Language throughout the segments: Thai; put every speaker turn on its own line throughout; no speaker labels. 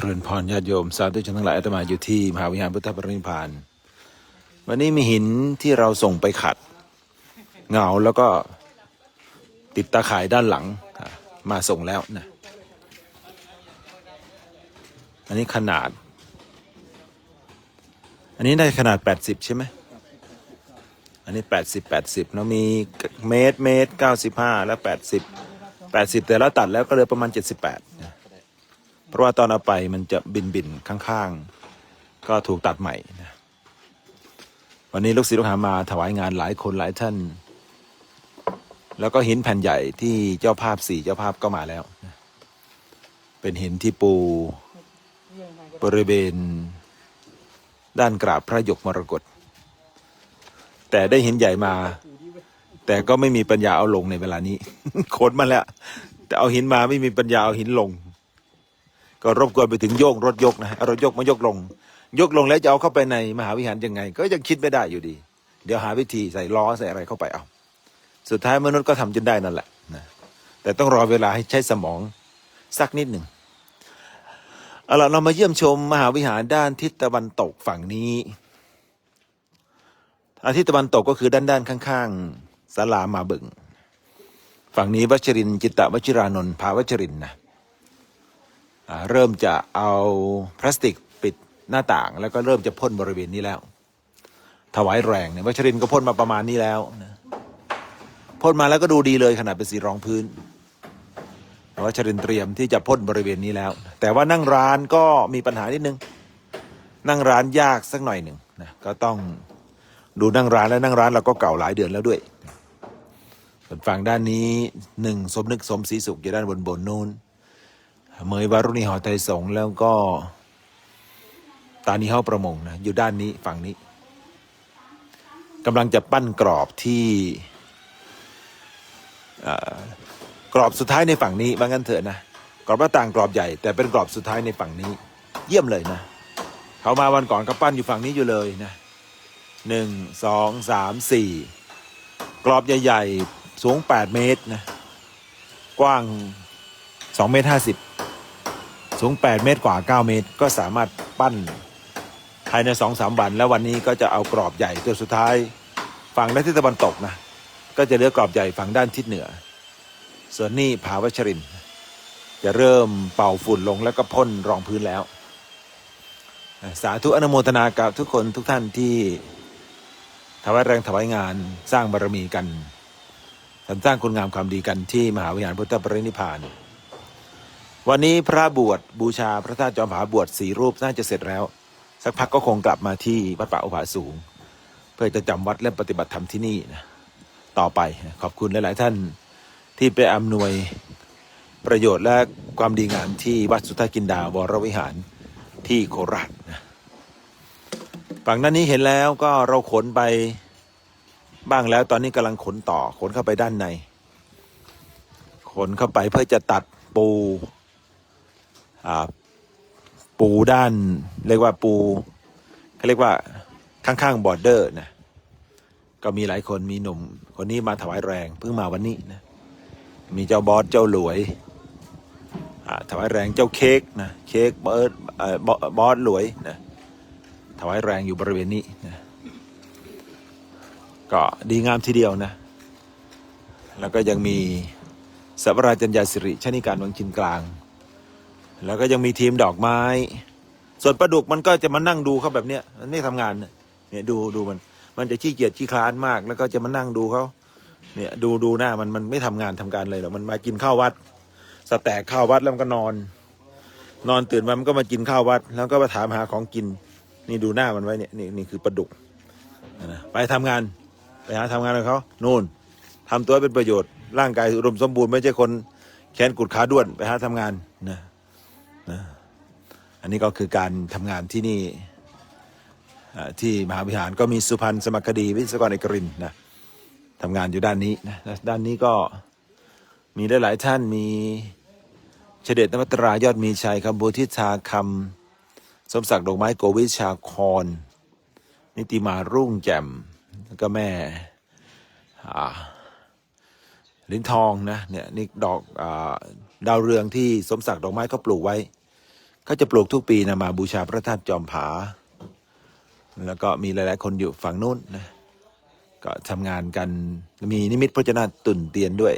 จริญพรญาติโยม สาธุชนทั้งหลายอาตมาอยู่ที่มหาวิหารพุทธปรินิพานวันนี้มีหินที่เราส่งไปขัดเหงาแล้วก็ติดตาข่ายด้านหลังมาส่งแล้วนะอันนี้ขนาด อันนี้ได้ขนาด80ใช่ไหมอันนี้80 80แล้วมีเมตรเมตร95แล้ว80 80แต่แล้วตัดแล้วก็เหลยประมาณ78นะ เพราะว่าตอนเอาไปมันจะบินบินข้างๆ ก็ถูกตัดใหม่นะวันนี้ลูกศิษย์ลูกหามาถวายงานหลายคนหลายท่าน แล้วก็หินแผ่นใหญ่ที่เจ้าภาพสี่เจ้าภาพก็มาแล้ว เป็นหินที่ปูบริเวณด้านกราบพระยกมรกตแต่ได้หินใหญ่มา แต่ก็ไม่มีปัญญาเอาลงในเวลานี้ขนมาแล้ว แต่เอาหินมาไม่มีปัญญาเอาหินลง ก็รบกวนไปถึงโยกรถยกนะเอารถยกมายกลง ยกลงแล้วจะเอาเข้าไปในมหาวิหารยังไง ก็ยังคิดไม่ได้อยู่ดี เดี๋ยวหาวิธีใส่ล้อใส่อะไรเข้าไปเอา สุดท้ายมนุษย์ก็ทำจนได้นั่นแหละนะแต่ต้องรอเวลาให้ใช้สมองสักนิดหนึ่งเอาล่ะเรามาเยี่ยมชมมหาวิหารด้านทิศตะวันตกฝั่งนี้อาทิศตะวันตกก็คือด้านด้านข้างๆศาลามาบึง ฝั่งนี้วัชรินจิตตวัชิรานนท์ภาวัชรินนะ เริ่มจะเอาพลาสติกปิดหน้าต่าง แล้วก็เริ่มจะพ่นบริเวณนี้แล้ว ถวายแรงเนี่ยวัชรินก็พ่นมาประมาณนี้แล้วนะพ่นมาแล้วก็ดูดีเลยขนาดเป็นสีรองพื้นวัชรินเตรียมที่จะพ่นบริเวณนี้แล้ว แต่ว่านั่งร้านก็มีปัญหานิดนึง นั่งร้านยากสักหน่อยหนึ่งนะก็ต้องดูนั่งร้านแล้วนั่งร้านเราก็เก่าหลายเดือนแล้วด้วยส่วนฝั่งด้านนี้หนึ่งสมนึกสมศรีสุขอยู่ด้านบนบนนู้น เหมยวารุณีหอไทยสงแล้วก็ ตานีเฮาประมงนะอยู่ด้านนี้ฝั่งนี้กำลังจะปั้นกรอบที่กรอบสุดท้ายในฝั่งนี้บางั้นเถอะนะกรอบหน้าต่างกรอบใหญ่แต่เป็นกรอบสุดท้ายในฝั่งนี้ เยี่ยมเลยนะเขามาวันก่อนก็ปั้นอยู่ฝั่งนี้อยู่เลยนะหนึ่งสองสามสี่กรอบใหญ่ ๆ สูงแปดเมตรนะ กว้างสองเมตรห้า สูงแปดเมตรกว่าเก้าเมตร ก็สามารถปั้นภายในสอสวัน แล้ววันนี้ก็จะเอากรอบใหญ่ตัวสุดท้าย ฝั่งด้านทิศตะวันตกนะ ก็จะเหลือกรอบใหญ่ฝั่งด้านทิศเหนือ ส่วนนี้ผาวัชริน จะเริ่มเป่าฝุ่นลงแล้วก็พ่นรองพื้นแล้ว สาธุอนุโมทนากับทุกคนทุกท่านที่ถวายแรงถวายงานสร้างบารมีกันสรรสร้างคุณงามความดีกันที่มหาวิหารพุทธปรินิพพาน วันนี้พระบวชบูชาพระธาตุจอมผาบวชสีรูปน่าจะเสร็จแล้ว สักพักก็คงกลับมาที่วัดป่าอุผาสูง เพื่อจะจำวัดและปฏิบัติธรรมที่นี่นะต่อไปขอบคุณหลาย ๆ ท่านที่ไปอำนวยประโยชน์และความดีงามที่วัดสุทธกินดาวรวิหารที่โคราชนะฝั่งด้านนี้เห็นแล้วก็เราขนไปบ้างแล้วตอนนี้กำลังขนต่อขนเข้าไปด้านใน ขนเข้าไปเพื่อจะตัดปู ปูด้าน เรียกว่าปูเขาเรียกว่าข้างๆบอร์เดอร์นะก็มีหลายคนมีหนุ่มคนนี้มาถวายแรง เพิ่งมาวันนี้นะมีเจ้าบอสเจ้าหลวยถวายแรงเจ้าเค้กนะเค้กบอสเอ่อบอสบอสหลวยนะถวายแรงอยู่บริเวณนี้นะก็ดีงามทีเดียวนะ แล้วก็ยังมีสัปราจัญญาสิริชนิการวังชินกลาง แล้วก็ยังมีทีมดอกไม้ ส่วนปลาดุกมันก็จะมานั่งดูเขาแบบเนี้ยมันไม่ทำงานเนี่ยดูดูมัน มันจะขี้เกียจขี้คลานมาก แล้วก็จะมานั่งดูเขาเนี่ยดูดูหน้ามันมันไม่ทำงานทำการเลยหรอกมันมากินข้าววัด สแต็กข้าววัดแล้วมันก็นอน นอนตื่นมามันก็มากินข้าววัด แล้วก็มาถามหาของกิน นี่ดูหน้ามันไว้เนี่ยนี่นี่คือปลาดุกนะไปทำงานไปหาทำงานกับเขานู่นทำตัวเป็นประโยชน์ร่างกายอุดมสมบูรณ์ไม่ใช่คนแขนกุดขาด้วนไปหาทำงานนะ นะอันนี้ก็คือการทำงานที่นี่ที่มหาวิหารก็มีสุพรรณสมัครคดีวิศวกรเอกรินนะทำงานอยู่ด้านนี้นะด้านนี้ก็มีได้หลายท่านมีเฉเดชนวัตรายอดมีชัยคำบูทิชาคำสมศักดิ์ดอกไม้โกวิชาคอนนิติมารุ่งแจ่มแล้วก็แม่ลิ้นทองนะเนี่ยนี่ดอกอดาวเรืองที่สมศักดิ์ดอกไม้เขาปลูกไว้ ก็จะปลูกทุกปีนะมาบูชาพระธาตุจอมผา แล้วก็มีหลาย ๆ คนอยู่ฝั่งนู้นนะก็ทำงานกันมีนิมิตพระเจนาตุ่นเตียนด้วย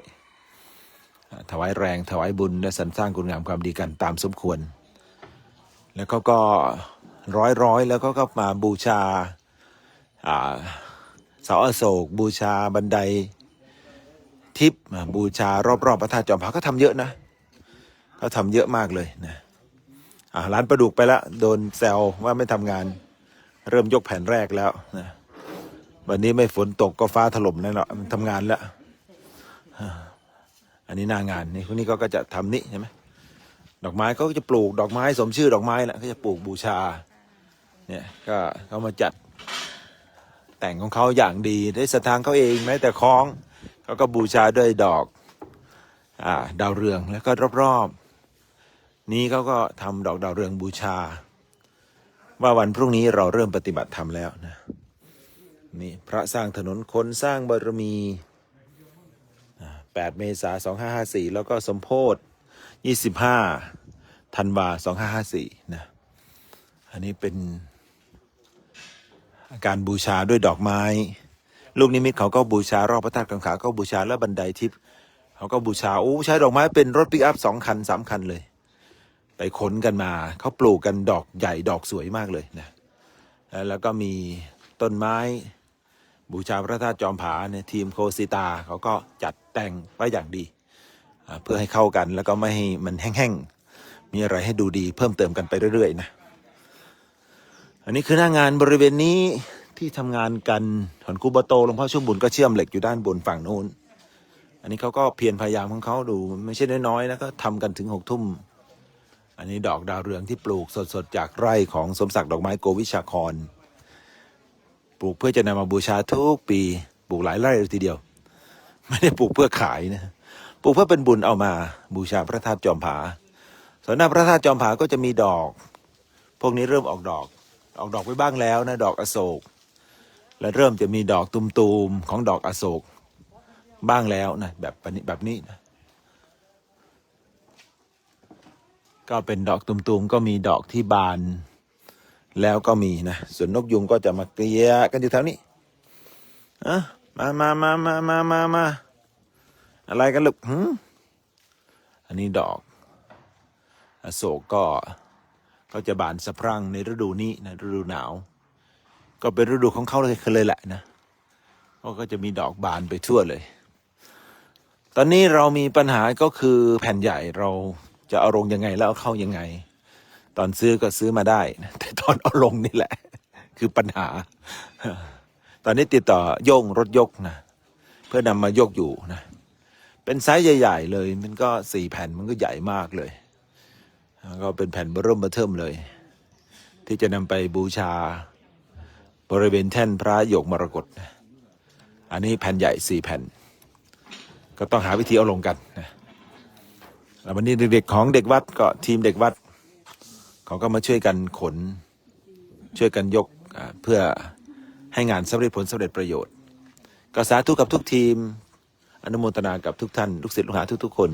ถวายแรงถวายบุญและสรรสร้างคุณงามความดีกันตามสมควร แล้วเขาก็ร้อยร้อยๆแล้วก็ก็มาบูชาเสาอโศก บูชาบันไดทิพย์บูชารอบๆพระธาตุจอมผาก็ทำเยอะนะเขาทำเยอะมากเลยนะ ร้านประดุกไปแล้วโดนแซวว่าไม่ทำงาน เริ่มยกแผ่นแรกแล้วนะวันนี้ไม่ฝนตกก็ฟ้าถล่มแน่นอนมันทำงานแล้วอันนี้หน้างานนี่คนนี้ก็ก็จะทำนี่ใช่ไหมดอกไม้เขาก็จะปลูกดอกไม้สมชื่อดอกไม้แหละเขาจะปลูกบูชา เนี่ยก็เขามาจัดแต่งของเขาอย่างดีได้สถานเขาเองแม้แต่คล้องเขาก็บูชาด้วยดอกอ่าดาวเรืองแล้วก็รอบ นี้เขาก็ทำดอกดาวเรืองบูชา ว่าวันพรุ่งนี้เราเริ่มปฏิบัติธรรมแล้วนะนี่พระสร้างถนนคนสร้างบารมี 8 เมษายน2554 แล้วก็สมโพธ25ธันวา2554 นะ อันนี้เป็นการบูชาด้วยดอกไม้ ลูกนิมิตเขาก็บูชารอบพระธาตุกังขา ก็บูชาแล้วบันไดทิพย์เขาก็บูชา โอ้ ใช้ดอกไม้เป็นรถปิกอัพสองคันสามคันเลย ไปขนกันมาเขาปลูกกันดอกใหญ่ดอกสวยมากเลยนะแล้วก็มีต้นไม้บูชาพระธาตุจอมผาเนี่ยทีมโคสิตาเขาก็จัดแต่งไว้อย่างดี เพื่อให้เข้ากันแล้วก็ไม่ให้มันแห้งๆ มีอะไรให้ดูดีเพิ่มเติมกันไปเรื่อยๆนะอันนี้คือหน้างานบริเวณนี้ที่ทำงานกันถอนคูบโตหลวงพ่อชุ่มบุญก็เชื่อมเหล็กอยู่ด้านบนฝั่งโน้น อันนี้เขาก็เพียรพยายามของเขาดูไม่ใช่น้อยๆนะก็ทำกันถึงหกทุ่ม อันนี้ดอกดาวเรืองที่ปลูกสดๆจากไร่ของสมศักดิ์ดอกไม้โกวิชาคร ปลูกเพื่อจะนำมาบูชาทุกปี ปลูกหลายไร่เลยทีเดียว ไม่ได้ปลูกเพื่อขายนะปลูกเพื่อเป็นบุญเอามาบูชาพระธาตุจอมผาส่วนหน้าพระธาตุจอมผาก็จะมีดอก พวกนี้เริ่มออกดอก ออกดอกไปบ้างแล้วนะดอกอโศก และเริ่มจะมีดอกตุมๆของดอกอโศกบ้างแล้วนะแบบแบบนี้นะ ก็เป็นดอกตุมๆก็มีดอกที่บาน แล้วก็มีนะ ส่วนนกยุงก็จะมาเกลียกันอยู่แถวนี้อะมามามามามามามาอะไรกันลูกหืมอันนี้ดอกอโศกก็ก็จะบานสะพรั่งในฤดูนี้นะฤดูหนาว ก็เป็นฤดูของเขาเลยเลยแหละนะก็จะมีดอกบานไปทั่วเลย ตอนนี้เรามีปัญหาก็คือแผ่นใหญ่เรา จะเอาลงยังไงแล้วเอาเข้ายังไง ตอนซื้อก็ซื้อมาได้แต่ตอนเอาลงนี่แหละ คือปัญหา ตอนนี้ติดต่อโย่งรถยกนะเพื่อนำมายกอยู่นะ เป็นไซส์ใหญ่ ๆ เลย มันก็สี่แผ่นมันก็ใหญ่มากเลยแล้วก็เป็นแผ่นเบร์เริ่มเบเทิมเลย ที่จะนำไปบูชา บริเวณแท่นพระหยกมรกตอันนี้แผ่นใหญ่สี่แผ่น ก็ต้องหาวิธีเอาลงกันนะ แล้ววันนี้เด็กๆของเด็กวัดก็ทีมเด็กวัด เขาก็มาช่วยกันขน ช่วยกันยกเพื่อให้งานสำเร็จผลสำเร็จประโยชน์ ก็สาธุกับทุกทีม อนุโมทนากับทุกท่านลูกศิษย์ลูกหาทุกๆคน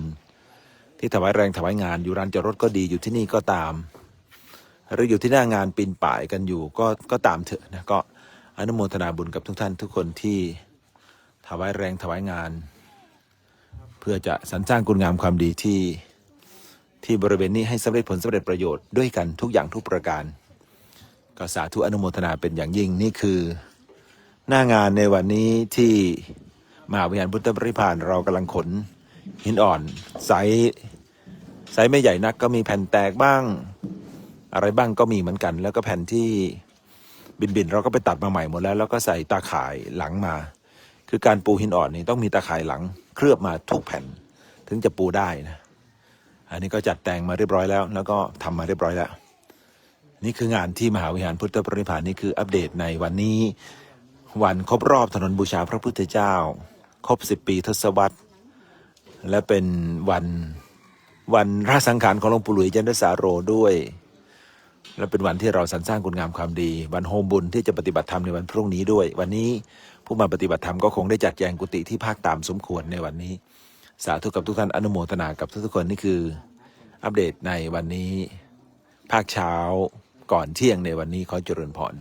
ที่ถวายแรงถวายงานอยู่ร้านจอดรถก็ดีอยู่ที่นี่ก็ตาม หรืออยู่ที่หน้างานปีนป่ายกันอยู่ก็ก็ตามเถอะนะก็อนุโมทนาบุญกับทุกท่านทุกคนที่ถวายแรงถวายงาน เพื่อจะสรรสร้างคุณงามความดีที่ ที่บริเวณนี้ให้สำเร็จผลสำเร็จประโยชน์ด้วยกันทุกอย่างทุกประการ ก็สาธุอนุโมทนาเป็นอย่างยิ่งนี่คือ หน้างานในวันนี้ที่มหาวิทยาลัยพุทธบริพานเรากำลังขน หินอ่อนไซส์ไซส์ไม่ใหญ่นักก็มีแผ่นแตกบ้าง อะไรบ้างก็มีเหมือนกัน แล้วก็แผ่นที่บินบินๆเราก็ไปตัดมาใหม่หมดแล้ว แล้วก็ใส่ตาข่ายหลังมา คือการปูหินอ่อนนี่ต้องมีตาข่ายหลัง เคลือบมาทุกแผ่น ถึงจะปูได้นะ อันนี้ก็จัดแต่งมาเรียบร้อยแล้ว แล้วก็ทำมาเรียบร้อยแล้ว นี่คืองานที่มหาวิหารพุทธปริพานนี่คืออัปเดตในวันนี้ วันครบรอบถนนบูชาพระพุทธเจ้า ครบสิบปีทศวรรษ และเป็นวันวันราชสังขารของหลวงปู่หลุยจันทสาโรด้วย และเป็นวันที่เราสรรสร้างคุณงามความดี วันโฮมบุญที่จะปฏิบัติธรรมในวันพรุ่งนี้ด้วย วันนี้ผู้มาปฏิบัติธรรมก็คงได้จัดแจงกุฏิที่ภาคตามสมควรในวันนี้ สาธุกับทุกท่านอนุโมทนากับทุกทุกคนนี่คืออัปเดตในวันนี้ ภาคเช้าก่อนเที่ยงในวันนี้ขอเจริญพร